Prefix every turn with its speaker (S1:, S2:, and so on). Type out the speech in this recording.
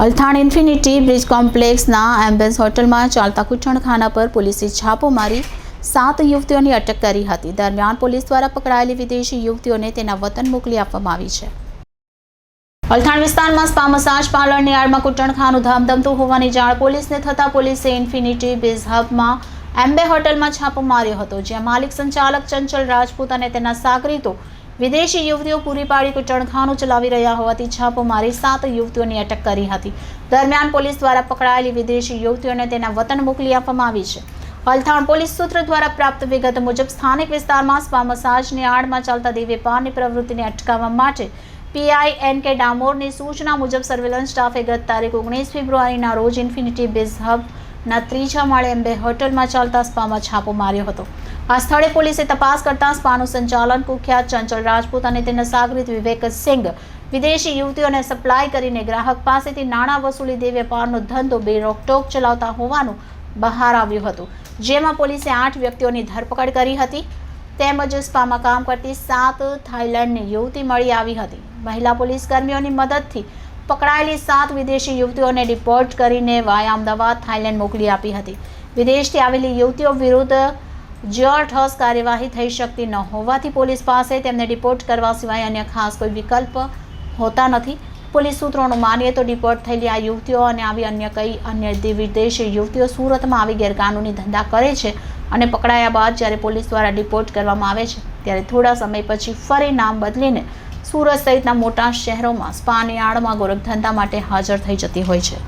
S1: Althan infinity bridge કોમ્પ્લેક્સના એમ્બેસ હોટલમાં ચાલતા કૂટણખાના પર પોલીસે છાપો મારી સાત યુવતીઓની અટક કરી હતી. દરમિયાન પોલીસ દ્વારા પકડાયેલી વિદેશી યુવતીઓને તેના વતન મોકલી આપવામાં આવી છે. અલથાણ વિસ્તારમાં સ્પા મસાજ પાર્લરની આડમાં કૂટણખાનું ધામધમતું હોવાની જાણ પોલીસને થતાં પોલીસે ઇન્ફિનિટી બિઝ હબમાં એમ્બે હોટલમાં છાપો માર્યો હતો, જ્યાં માલિક સંચાલક ચંચલ રાજપૂત અને તેના સાગરીતો વિદેશી યુવતીઓ પૂરી પાડી કૂટણખાનું ચલાવી રહ્યા હોવાથી છાપો મારી સાત યુવતીઓની અટક કરી હતી. દરમિયાન પોલીસ દ્વારા પકડાયેલી વિદેશી યુવતીઓને તેના વતન મોકલી આપવામાં આવી છે. અલથાણ પોલીસ સૂત્ર દ્વારા પ્રાપ્ત વિગત મુજબ સ્થાનિક વિસ્તારમાં સ્પા મસાજની આડમાં ચાલતા દેહ વેપારની પ્રવૃત્તિને અટકાવવા માટે પીઆઈ એન કે ડામોરની સૂચના મુજબ સર્વેલન્સ સ્ટાફે ગત તારીખ ઓગણીસ ફેબ્રુઆરીના રોજ ઇન્ફિનિટી બિઝ હબના ત્રીજા માળે એમ્બે હોટલમાં ચાલતા સ્પામાં છાપો માર્યો હતો. આ સ્થળે પોલીસે તપાસ કરતા સ્પાનું સંચાલન કુખ્યાત ચંચલ રાજપૂત અને તેના સાગરીત વિવેક સિંઘ, વિદેશી યુવતીઓને સપ્લાય કરીને ગ્રાહક પાસેથી નાણાં વસૂલી દે વેપારનો ધંધો બેરોકટોક ચલાવતા હોવાનું બહાર આવ્યું હતું. જેમાં પોલીસે આઠ વ્યક્તિઓની ધરપકડ કરી હતી. તેમજ સ્પામાં કામ કરતી સાત થાઇલેન્ડની યુવતી મળી આવી હતી. મહિલા પોલીસ કર્મીઓની મદદથી પકડાયેલી સાત વિદેશી યુવતીઓને રિપોર્ટ કરીને વાયા અમદાવાદ, થાઇલેન્ડ મોકલી આપી હતી. વિદેશથી આવેલી યુવતીઓ વિરુદ્ધ જઠસ કાર્યવાહી થઈ શકતી ન હોવાથી પોલીસ પાસે તેમને રિપોર્ટ કરવા સિવાય અન્ય ખાસ કોઈ વિકલ્પ હોતા નથી. પોલીસ સૂત્રોનું માનીએ તો ડિપોર્ટ થયેલી આ યુવતીઓ અને આવી અન્ય કઈ અન્ય વિદેશી યુવતીઓ સુરતમાં આવી ગેરકાનૂની ધંધા કરે છે અને પકડાયા બાદ જ્યારે પોલીસ દ્વારા રિપોર્ટ કરવામાં આવે છે, ત્યારે થોડા સમય પછી ફરી નામ બદલીને સુરત સહિતના મોટા શહેરોમાં સ્પાની આડમાં ગોરખધંધા માટે હાજર થઈ જતી હોય છે.